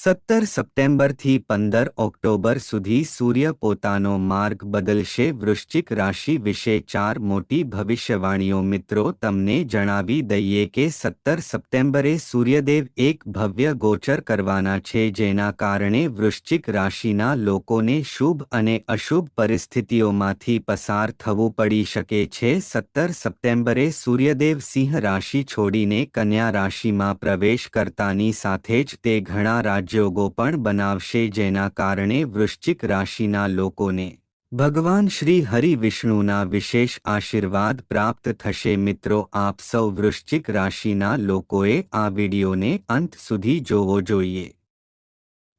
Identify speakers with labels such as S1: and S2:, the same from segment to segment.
S1: સત્તર સપ્ટેમ્બરથી પંદર ઓક્ટોબર સુધી સૂર્ય પોતાનો માર્ગ બદલશે. વૃશ્ચિક રાશિ વિશે ચાર મોટી ભવિષ્યવાણીઓ મિત્રો તમને જણાવી દઈએ કે સત્તર સપ્ટેમ્બરે સૂર્યદેવ એક ભવ્ય ગોચર કરવાના છે, જેના કારણે વૃશ્ચિક રાશિના લોકોને શુભ અને અશુભ પરિસ્થિતિઓમાંથી પસાર થવું પડી શકે છે. સત્તર સપ્ટેમ્બરે સૂર્યદેવ સિંહ રાશિ છોડીને કન્યા રાશિમાં પ્રવેશ કરતાની સાથે જ તે ઘણા રાજયોગો પણ બનાવશે જેના કારણે વૃશ્ચિક રાશિના લોકોને ભગવાન શ્રી હરિ વિષ્ણુના વિશેષ આશીર્વાદ પ્રાપ્ત થશે. મિત્રો, આપ સૌ વૃશ્ચિક રાશિના લોકોએ આ વિડિયોને અંત સુધી જોવો જોઈએ.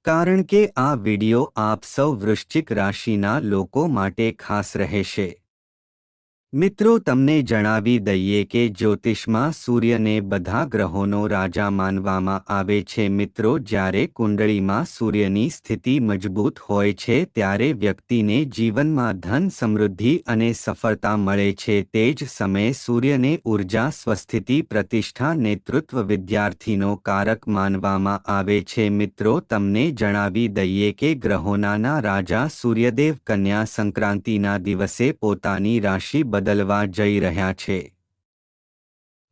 S1: કારણ કે આ વિડિયો આપ સૌ વૃશ્ચિક રાશિના લોકો માટે ખાસ રહેશે. મિત્રો, તમને જણાવી દઈએ કે જ્યોતિષમાં સૂર્યને બધા ગ્રહોનો રાજા માનવામાં આવે છે. મિત્રો, જ્યારે કુંડળીમાં સૂર્યની સ્થિતિ મજબૂત હોય છે, ત્યારે વ્યક્તિને જીવનમાં ધન સમૃદ્ધિ અને સફળતા મળે છે. તે જ સમયે સૂર્યને ઊર્જા, સ્વસ્થિતિ, પ્રતિષ્ઠા, નેતૃત્વ વિદ્યાર્થીનો કારક માનવામાં આવે છે. મિત્રો, તમને જણાવી દઈએ કે ગ્રહોનાના રાજા સૂર્યદેવ કન્યા સંક્રાંતિના દિવસે પોતાની રાશિ બદલવા જઈ રહ્યા છે.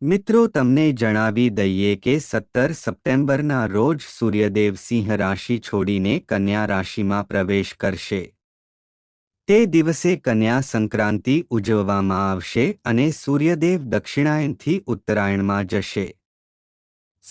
S1: મિત્રો, તમને જણાવી દઈએ કે સત્તર સપ્ટેમ્બરના રોજ સૂર્યદેવ સિંહ રાશિ છોડીને કન્યા રાશિમાં પ્રવેશ કરશે. તે દિવસે કન્યા સંક્રાંતિ ઉજવવામાં આવશે અને સૂર્યદેવ દક્ષિણાયનથી ઉત્તરાયણમાં જશે.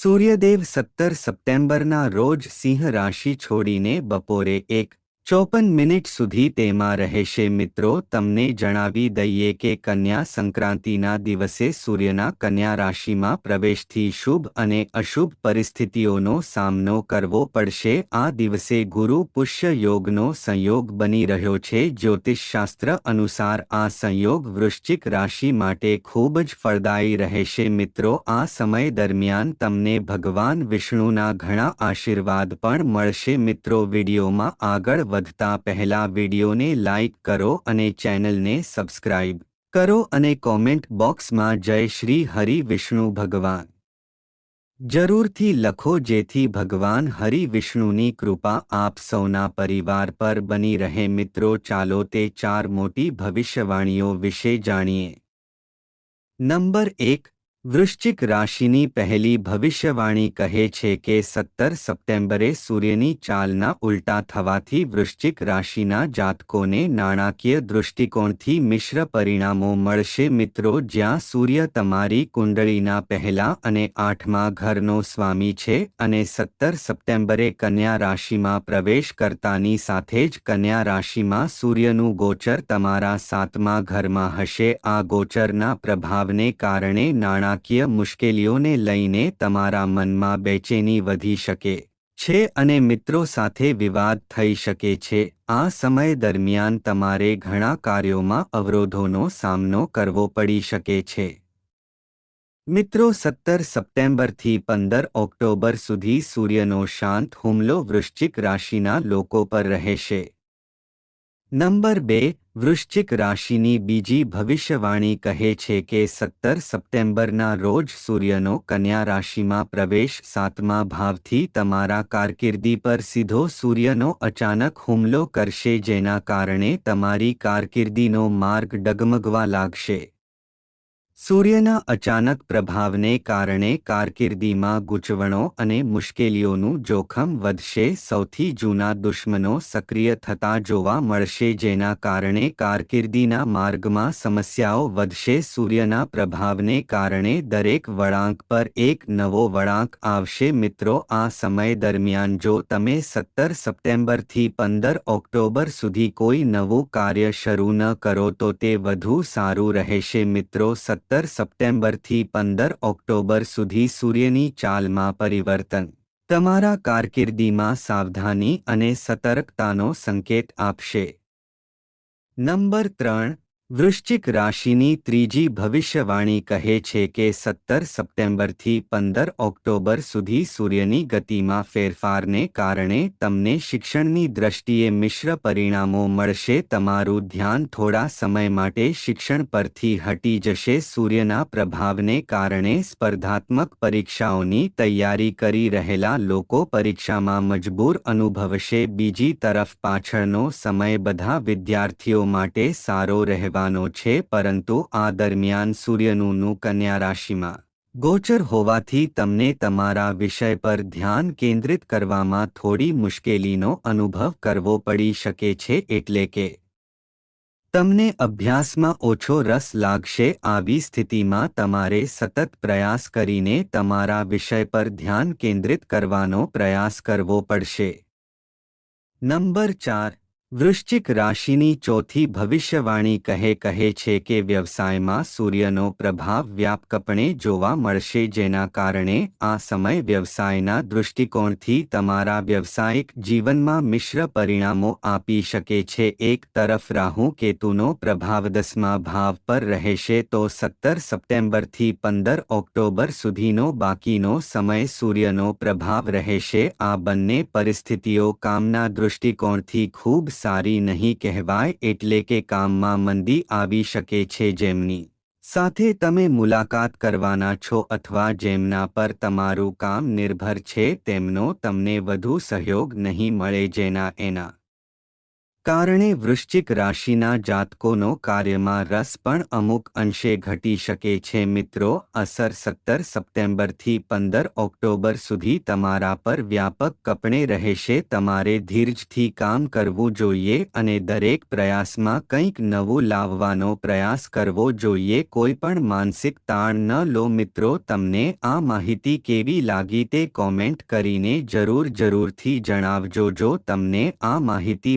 S1: સૂર્યદેવ સત્તર સપ્ટેમ્બરના રોજ સિંહ રાશિ છોડીને બપોરે એક ચોપન મિનિટ સુધી તેમાં રહેશે. મિત્રો, તમને જણાવી દઈએ કે કન્યા સંક્રાંતિના દિવસે સૂર્યના કન્યા રાશિમાં પ્રવેશથી શુભ અને અશુભ પરિસ્થિતિઓનો સામનો કરવો પડશે. આ દિવસે ગુરુ પુષ્ય યોગનો સંયોગ બની રહ્યો છે. જ્યોતિષશાસ્ત્ર અનુસાર આ સંયોગ વૃશ્ચિક રાશિ માટે ખૂબ જ ફળદાયી રહેશે. મિત્રો, આ સમય દરમિયાન તમને ભગવાન વિષ્ણુના ઘણા આશીર્વાદ પણ મળશે. મિત્રો, વિડીયોમાં આગળ વધતા પહેલા વિડીયોને લાઇક કરો અને ચેનલને સબસ્ક્રાઇબ કરો અને કોમેન્ટ બોક્સમાં જય શ્રી હરિ વિષ્ણુ ભગવાન. જરૂરથી લખો જેથી ભગવાન હરિ વિષ્ણુની કૃપા આપ સૌના પરિવાર પર બની રહે. મિત્રો, ચાલો તે ચાર મોટી ભવિષ્યવાણીઓ વિશે જાણીએ. નંબર એક વૃશ્ચિક રાશિની પહેલી ભવિષ્યવાણી કહે છે કે સત્તર સપ્ટેમ્બરે સૂર્યની ચાલના ઉલટા થવાથી વૃશ્ચિક રાશિના જાતકોને નાણાકીય દૃષ્ટિકોણથી મિશ્ર પરિણામો મળશે. મિત્રો, જ્યાં સૂર્ય તમારી કુંડળીના પહેલા અને આઠમા ઘરનો સ્વામી છે અને સત્તર સપ્ટેમ્બરે કન્યા રાશિમાં પ્રવેશ કરતાની સાથે જ કન્યા રાશિમાં સૂર્યનું ગોચર તમારા સાતમા ઘરમાં હશે. આ ગોચરના પ્રભાવને કારણે નાણાં નાણાકીય મુશ્કેલીઓને લઈને તમારા મનમાં બેચેની વધી શકે છે અને મિત્રો સાથે વિવાદ થઈ શકે છે. આ સમય દરમિયાન તમારે ઘણા કાર્યોમાં અવરોધોનો સામનો કરવો પડી શકે છે. મિત્રો સત્તર સપ્ટેમ્બરથી પંદર ઓક્ટોબર સુધી સૂર્યનો શાંત હુમલો વૃશ્ચિક રાશિના લોકો પર રહેશે. નંબર બે વૃશ્ચિક રાશિની બીજી ભવિષ્યવાણી કહે છે કે સત્તર સપ્ટેમ્બરના રોજ સૂર્યનો કન્યા રાશિમાં પ્રવેશ સાતમા ભાવથી તમારા કારકિર્દી પર સીધો સૂર્યનો અચાનક હુમલો કરશે જેના કારણે તમારી કારકિર્દીનો માર્ગ ડગમગવા લાગશે. સૂર્યના અચાનક પ્રભાવને કારણે કારકિર્દીમાં ગૂંચવણો અને મુશ્કેલીઓનું જોખમ વધશે. સૌથી જૂના દુશ્મનો સક્રિય થતા જોવા મળશે, જેના કારણે કારકિર્દીના માર્ગમાં સમસ્યાઓ વધશે. સૂર્યના પ્રભાવને કારણે દરેક વળાંક પર એક નવો વળાંક આવશે. મિત્રો, આ સમય દરમિયાન જો તમે સત્તર સપ્ટેમ્બરથી પંદર ઓક્ટોબર સુધી કોઈ નવું કાર્ય શરૂ ન કરો, તો તે વધુ સારું રહેશે. મિત્રો, સત્તર સત્તર સપ્ટેમ્બરથી પંદર ઓક્ટોબર સુધી સૂર્યની ચાલમાં પરિવર્તન. તમારા કારકિર્દીમાં સાવધાની અને સતર્કતાનો સંકેત આપશે. નંબર ત્રણ વૃશ્ચિક રાશિની ત્રીજી ભવિષ્યવાણી કહે છે કે સત્તર સપ્ટેમ્બરથી પંદર ઓક્ટોબર સુધી સૂર્યની ગતિમાં ફેરફારને કારણે તમને શિક્ષણની દ્રષ્ટિએ મિશ્ર પરિણામો મળશે. તમારું ધ્યાન થોડા સમય માટે શિક્ષણ પરથી હટી જશે. સૂર્યના પ્રભાવને કારણે સ્પર્ધાત્મક પરીક્ષાઓની તૈયારી કરી રહેલા લોકો પરીક્ષામાં મજબૂર અનુભવશે. બીજી તરફ પાછળનો સમય બધા વિદ્યાર્થીઓ માટે સારો રહેવા રહેવાનો છે, પરંતુ આ દરમિયાન સૂર્યનું નું કન્યા રાશિમાં ગોચર હોવાથી તમને તમારા વિષય પર ધ્યાન કેન્દ્રિત કરવામાં થોડી મુશ્કેલીનો અનુભવ કરવો પડી શકે છે, એટલે કે તમને અભ્યાસમાં ઓછો રસ લાગશે, આવી સ્થિતિમાં તમારે સતત પ્રયાસ કરીને તમારા વિષય પર ધ્યાન કેન્દ્રિત કરવાનો પ્રયાસ કરવો પડશે. નંબર ચાર વૃશ્ચિક રાશિની ચોથી ભવિષ્યવાણી કહે કહે છે કે વ્યવસાયમાં સૂર્યનો પ્રભાવ વ્યાપકપણે જોવા મળશે જેના કારણે આ સમય વ્યવસાયના દૃષ્ટિકોણથી તમારા વ્યવસાયિક જીવનમાં મિશ્ર પરિણામો આપી શકે છે. એક તરફ રાહુ કેતુનો પ્રભાવ દસમા ભાવ પર રહેશે તો સત્તર સપ્ટેમ્બરથી પંદર ઓક્ટોબર સુધીનો બાકીનો સમય સૂર્યનો પ્રભાવ રહેશે. આ બંને પરિસ્થિતિઓ કામના દૃષ્ટિકોણથી ખૂબ સારી નહીં કહેવાય એટલે કે કામમાં મંદી આવી શકે છે જેમની સાથે તમે મુલાકાત કરવાના છો અથવા જેમના પર તમારું કામ નિર્ભર છે, તેમનો તમને વધુ સહયોગ નહીં મળે જેના એના કારણે વૃશ્ચિક રાશિના જાતકોનો કાર્યમાં રસ પણ અમુક અંશે ઘટી શકે છે. મિત્રો, અસર સત્તર સપ્ટેમ્બરથી પંદર ઓક્ટોબર સુધી તમારા પર વ્યાપક કપણે રહેશે. તમારે ધીરજથી કામ કરવું જોઈએ અને દરેક પ્રયાસમાં કંઈક નવું લાવવાનો પ્રયાસ કરવો જોઈએ. કોઈ પણ માનસિક તાણ ન લો. મિત્રો, તમને આ માહિતી કેવી લાગી તે કોમેન્ટ કરીને જરૂર જરૂરથી જણાવજો. જો તમને આ માહિતી